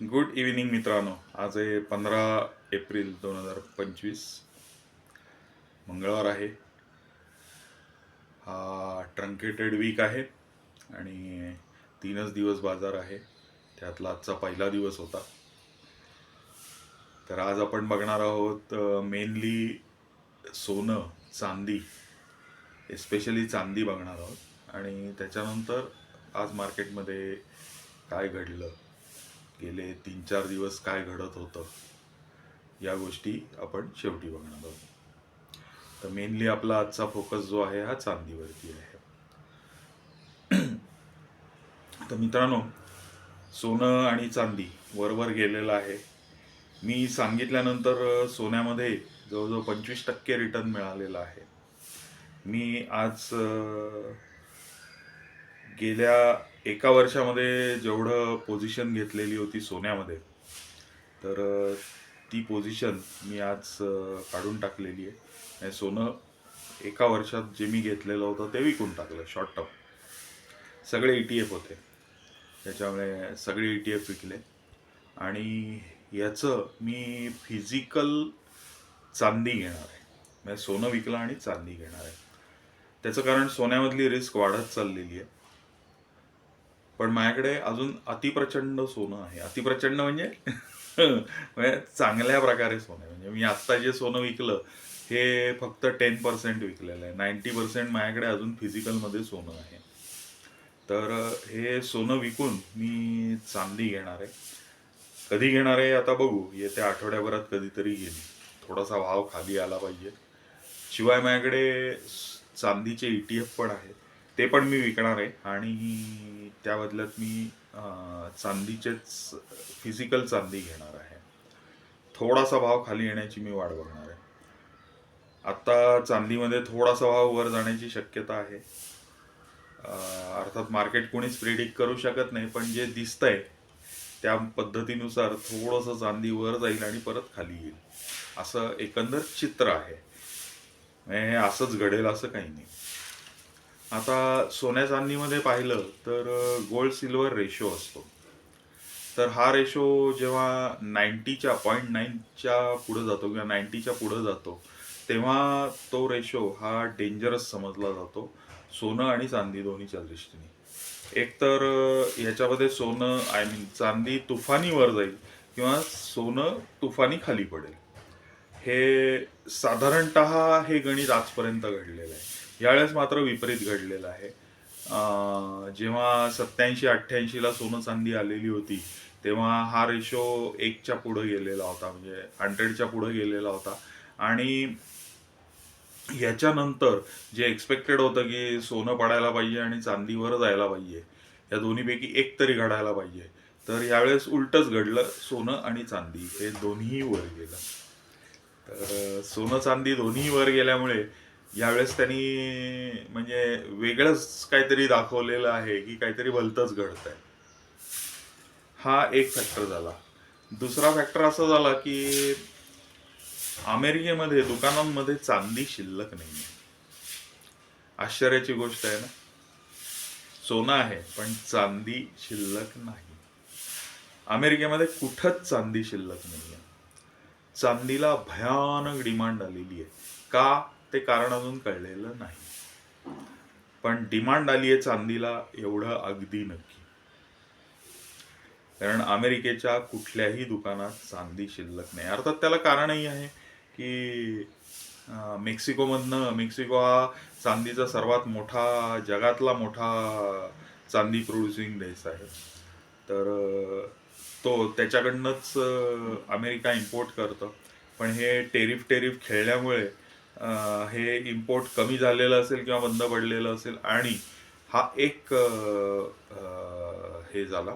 Good evening मित्रांनो. आज आहे पंधरा एप्रिल दोन हजार पंचवीस. मंगळवार आहे. हा ट्रंकेटेड वीक आहे आणि तीनच दिवस बाजार आहे. त्यातला आजचा पहिला दिवस होता. तर आज आपण बघणार आहोत मेनली सोनं चांदी एस्पेशली चांदी बघणार आहोत. आणि त्याच्यानंतर आज मार्केटमध्ये काय घडलं? गेले तीन चार दिवस काय घडत होतं या गोष्टी आपण शेवटी बघणार आहोत. तर मेनली आपला आजचा फोकस जो आहे हा चांदीवरती आहे. तर मित्रांनो सोनं आणि चांदी वरवर गेलेलं आहे. मी सांगितल्यानंतर सोन्यामध्ये जवळजवळ पंचवीस टक्के रिटर्न मिळालेला आहे. मी आज गेल्या एका वर्षामध्ये जेवढं पोझिशन घेतलेली होती सोन्यामध्ये तर ती पोझिशन मी आज काढून टाकलेली आहे. सोनं एका वर्षात जे मी घेतलेलं होतं ते विकून टाकलं शॉर्ट टर्म सगळे ई टी एफ होते. त्याच्यामुळे सगळे ई टी एफ विकले. आणि याचं मी फिजिकल चांदी घेणार आहे. म्हणजे सोनं विकलं आणि चांदी घेणार आहे. त्याचं कारण सोन्यामधली रिस्क वाढत चाललेली आहे. पण माझ्याकडे अजून अतिप्रचंड सोनं आहे. अतिप्रचंड म्हणजे म्हणजे चांगल्या प्रकारे सोनं आहे. म्हणजे मी आत्ता जे सोनं विकलं हे फक्त टेन पर्सेंट विकलेलं आहे. नाईन्टी पर्सेंट माझ्याकडे अजून फिजिकलमध्ये सोनं आहे. तर हे सोनं विकून मी चांदी घेणार आहे. कधी घेणार आहे आता बघू. येत्या आठवड्याभरात कधीतरी घेईन थोडासा भाव खाली आला पाहिजे. शिवाय माझ्याकडे चांदीचे ई टी एफ पण आहेत. ते पण मी विकणार आहे. आणि त्या बदल्यात मी चांदीचेच फिजिकल चांदी घेणार आहे. थोडासा भाव खाली येण्याची मी वाट बघणार आहे. आत्ता चांदीमध्ये थोडासा भाव वर जाण्याची शक्यता आहे. अर्थात मार्केट कोणीच प्रिडिक्ट करू शकत नाही पण जे दिसतंय त्या पद्धतीनुसार थोडंसं चांदी वर जाईल आणि परत खाली येईल. असं एकंदर चित्र आहे. म्हणजे हे असंच घडेल असं काही नाही. आता सोन्या चांदीमध्ये पाहिलं तर गोल्ड सिल्वर रेशो असतो. तर हा रेशो जेव्हा नाईन्टीच्या पॉईंट नाईनच्या पुढं जातो किंवा नाईन्टीच्या पुढं जातो तेव्हा तो रेशो हा डेंजरस समजला जातो सोनं आणि चांदी दोन्हीच्या दृष्टीने. एक तर याच्यामध्ये सोनं आय मीन चांदी तुफानी वर जाईल किंवा सोनं तुफानी खाली पडेल. हे साधारणत हे गणित आजपर्यंत घडलेलं आहे. यावेळेस मात्र विपरीत घडलेलं आहे. जेव्हा सत्याऐंशी अठ्ठ्याऐंशीला सोनं चांदी आलेली होती तेव्हा हा रेशो एकच्या पुढं गेलेला होता म्हणजे हंड्रेडच्या पुढं गेलेला होता. आणि याच्यानंतर जे एक्सपेक्टेड होतं की सोनं पडायला पाहिजे आणि चांदीवर जायला पाहिजे या दोन्हीपैकी एक तरी घडायला पाहिजे. तर यावेळेस उलटच घडलं सोनं आणि चांदी हे दोन्ही वर गेलं. तर सोनं चांदी दोन्ही वर गेल्यामुळे यावेळेस त्यांनी म्हणजे वेगळंच काहीतरी दाखवलेलं आहे की काहीतरी भलतंच घडत आहे हा एक फॅक्टर झाला. दुसरा फॅक्टर असा झाला की अमेरिकेमध्ये दुकानांमध्ये चांदी शिल्लक नाही आश्चर्याची गोष्ट आहे ना? सोनं आहे पण चांदी शिल्लक नाही. अमेरिकेमध्ये कुठंच चांदी शिल्लक नाही आहे चांदीला भयानक डिमांड आलेली आहे. का? ते कारण अजून कळलेलं नाही. पण डिमांड आली आहे चांदीला एवढं अगदी नक्की. कारण अमेरिकेच्या कुठल्याही दुकानात चांदी शिल्लक नाही. अर्थात त्याला कारणही आहे की मेक्सिकोमधनं मेक्सिको हा चांदीचा सर्वात मोठा जगातला मोठा चांदी प्रोड्युसिंग देश आहे. तर तो त्याच्याकडनंच अमेरिका इम्पोर्ट करतं. पण हे टेरिफ टेरिफ खेळल्यामुळे हे इम्पोर्ट कमी झालेलं असेल किंवा बंद पडलेलं असेल आणि हा एक हे झाला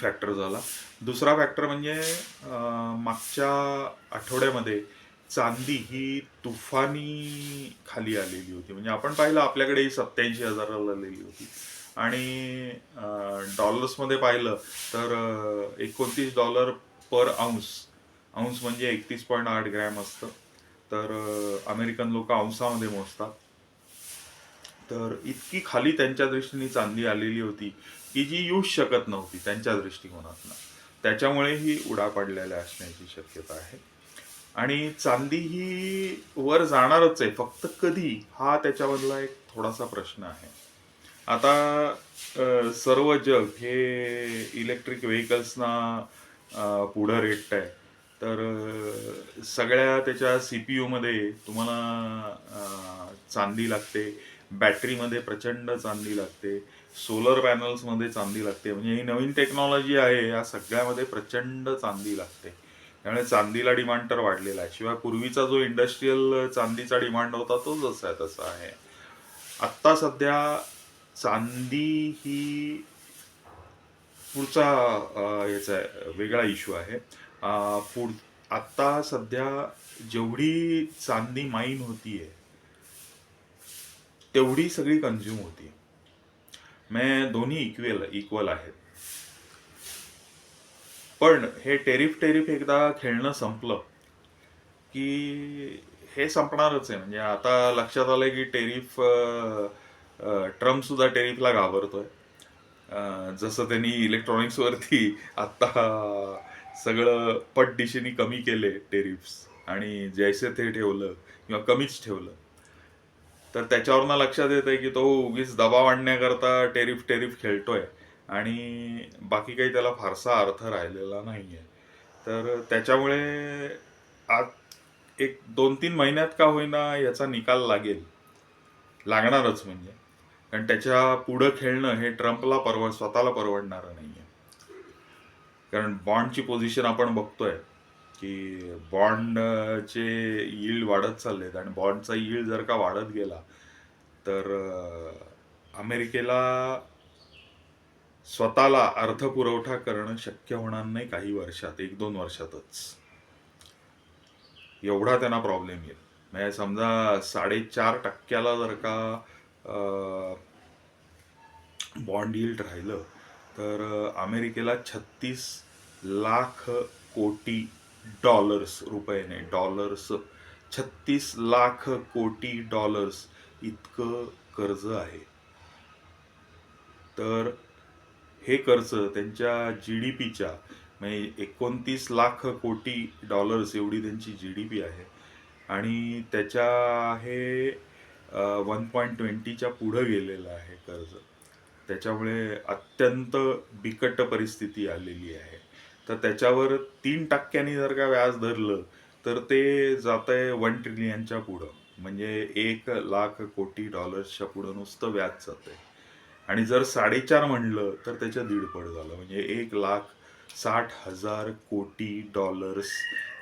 फॅक्टर झाला. दुसरा फॅक्टर म्हणजे मागच्या आठवड्यामध्ये चांदी ही तुफानी खाली आलेली होती. म्हणजे आपण पाहिलं आपल्याकडे ही सत्याऐंशी हजाराला आलेली होती. आणि डॉलर्समध्ये पाहिलं तर एकोणतीस डॉलर पर औंस औंस म्हणजे एकतीस पॉईंट आठ ग्रॅम असतं. तर अमेरिकन लोक औंसामध्ये मोजतात. तर इतकी खाली त्यांच्या दृष्टीने चांदी आलेली होती की जी येऊच शकत नव्हती त्यांच्या दृष्टिकोनातनं. त्याच्यामुळे ही उडा पडलेल्या असण्याची शक्यता आहे. आणि चांदी ही वर जाणारच आहे फक्त कधी? हा त्याच्यामधला एक थोडासा प्रश्न आहे. आता सर्व जग हे इलेक्ट्रिक व्हेकल्सना पुढं रेटत आहे तर सगळ्या त्याच्या सी पी यूमध्ये तुम्हाला चांदी लागते बॅटरीमध्ये प्रचंड चांदी लागते सोलर पॅनल्समध्ये चांदी लागते. म्हणजे ही नवीन टेक्नॉलॉजी आहे या सगळ्यामध्ये प्रचंड चांदी लागते. त्यामुळे चांदीला डिमांड तर वाढलेला आहे. शिवाय पूर्वीचा जो इंडस्ट्रीयल चांदीचा डिमांड होता तो जसा आहे तसा आहे. आत्ता सध्या चांदी ही पुढचा याचा आहे, वेगळा इश्यू आहे. पुढ आत्ता सध्या जेवढी चांदी माईन होतीये तेवढी सगळी कन्झ्युम होती. मैं दोन्ही इक्वल इक्वल आहेत. पण हे टेरिफ टेरिफ एकदा खेळणं संपलं की हे संपणारच आहे. म्हणजे आता लक्षात आलंय की टेरिफ ट्रम्प सुद्धा टेरिफला घाबरतोय. जसं त्यांनी इलेक्ट्रॉनिक्स वरती सगळं पट दिशेने कमी केले टेरिफ्स आणि जैसे ते ठेवलं किंवा कमीच ठेवलं. तर त्याच्यावरनं लक्षात येत आहे की तो उगीच दबाव आणण्याकरता टेरिफ टेरिफ खेळतोय. आणि बाकी काही त्याला फारसा अर्थ राहिलेला नाहीये. तर त्याच्यामुळे आज एक दोन तीन महिन्यात का होईना याचा निकाल लागेल. लागणारच म्हणजे. कारण त्याच्या पुढं खेळणं हे ट्रम्पला परवड स्वतःला परवडणारं नाहीये. कारण बॉन्डची पोझिशन आपण बघतोय की बॉन्डचे यील्ड वाढत चाललेत आणि बॉन्डचा यील्ड जर का वाढत गेला तर अमेरिकेला स्वतःला अर्थपुरवठा करणं शक्य होणार नाही काही वर्षात एक दोन वर्षातच. एवढा त्यांना प्रॉब्लेम येईल. म्हणजे समजा साडेचार टक्क्याला जर का बॉन्ड यील्ड राहिलं तर अमेरिकेला छत्तीस लाख कोटी डॉलर्स रुपयाने डॉलर्स छत्तीस लाख कोटी डॉलर्स इतकं कर्ज आहे. तर हे कर्ज त्यांच्या जी डी पीच्या म्हणजे एकोणतीस लाख कोटी डॉलर्स एवढी त्यांची जी डी पी आहे. आणि त्याच्या हे वन पॉईंट ट्वेंटीच्या पुढं गेलेलं आहे कर्ज. त्याच्यामुळे अत्यंत बिकट परिस्थिती आलेली आहे. तर त्याच्यावर तीन टक्क्यांनी जर का व्याज धरलं तर ते जात आहे वन ट्रिलियनच्या पुढं. म्हणजे एक लाख कोटी डॉलर्सच्या पुढं नुसतं व्याज जात आहे आणि जर साडेचार म्हणलं तर त्याच्या दीडपट झालं. म्हणजे एक लाख साठ हजार कोटी डॉलर्स.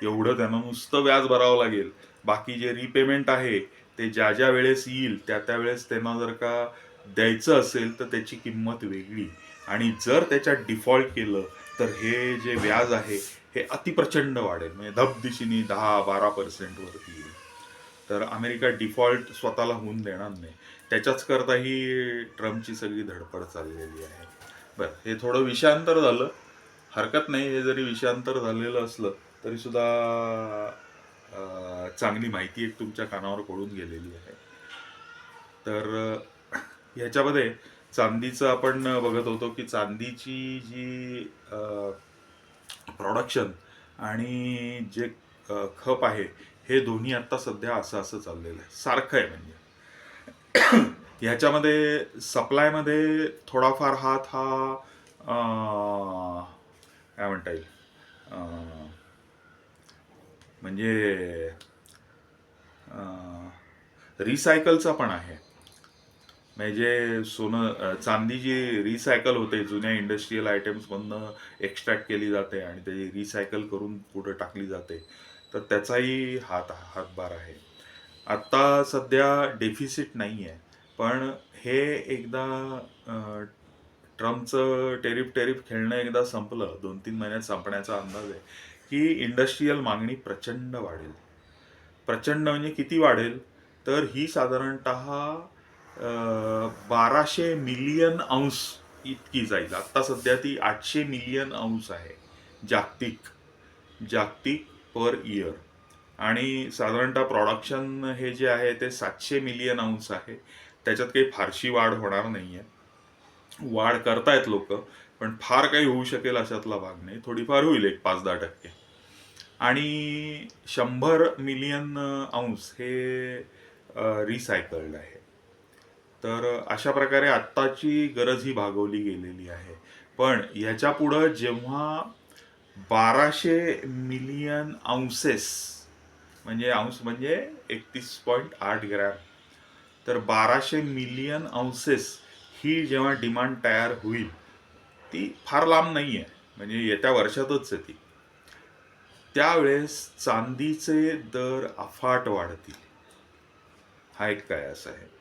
एवढं त्यांना नुसतं व्याज भरावं लागेल. बाकी जे रिपेमेंट आहे ते ज्या ज्या वेळेस येईल त्या त्या वेळेस त्यांना जर का द्यायचं असेल तर त्याची किंमत वेगळी. आणि जर त्याच्यात डिफॉल्ट केलं तर हे जे व्याज आहे हे अतिप्रचंड वाढेल. म्हणजे धबदिशीने दहा बारा पर्सेंट वरती येईल. तर अमेरिका डिफॉल्ट स्वतःला होऊन देणार नाही. त्याच्याच करता ही ट्रम्पची सगळी धडपड चाललेली आहे. बरं हे थोडं विषयांतर झालं. हरकत नाही हे जरी विषयांतर झालेलं असलं तरी सुद्धा चांगली माहिती एक तुमच्या कानावर पडून गेलेली आहे. तर ह्याच्यामध्ये चांदीचं आपण बघत होतो की चांदीची जी प्रोडक्शन आणि जे खप आहे हे दोन्ही आत्ता सध्या असं असं चाललेलं आहे. सारखं आहे म्हणजे. ह्याच्यामध्ये सप्लायमध्ये थोडाफार हात हा काय म्हणता येईल? म्हणजे रिसायकलचा पण आहे. म्हणजे सोनं चांदी जी रिसायकल होते जुन्या इंडस्ट्रीयल आयटम्समधनं एक्स्ट्रॅक्ट केली जाते आणि त्याची रिसायकल करून पुढं टाकली जाते तर त्याचाही हात हातभार आहे. आत्ता सध्या डेफिसिट नाही आहे पण हे एकदा ट्रम्पचं टेरिफ टेरिफ खेळणं एकदा संपलं दोन तीन महिन्यात संपण्याचा अंदाज आहे की इंडस्ट्रीयल मागणी प्रचंड वाढेल. प्रचंड म्हणजे किती वाढेल? तर ही साधारणत बाराशे मिलियन अंश इतकी जाईल. आत्ता सध्या ती आठशे मिलियन अंश आहे. जागतिक जागतिक पर इयर आणि साधारणतः प्रॉडक्शन हे जे आहे ते सातशे मिलियन अंश आहे. त्याच्यात काही फारशी वाढ होणार नाही आहे वाढ करतायत लोक पण फार काही होऊ शकेल अशातला भाग नाही. थोडीफार होईल एक पाच दहा टक्के. आणि शंभर मिलियन अंश हे रिसायकल्ड आहे. तर अशा प्रकारे आत्ताची गरज ही भागवली गेलेली आहे. पण ह्याच्या पुढं जेव्हा बाराशे मिलियन अंसेस म्हणजे अंश म्हणजे एकतीस पॉईंट आठ ग्रॅम तर बाराशे मिलियन अंसेस ही जेव्हा डिमांड तयार होईल ती फार लांब नाही आहे म्हणजे येत्या वर्षातच आहे ती. त्यावेळेस चांदीचे दर अफाट वाढतील. हा एक काय असं आहे.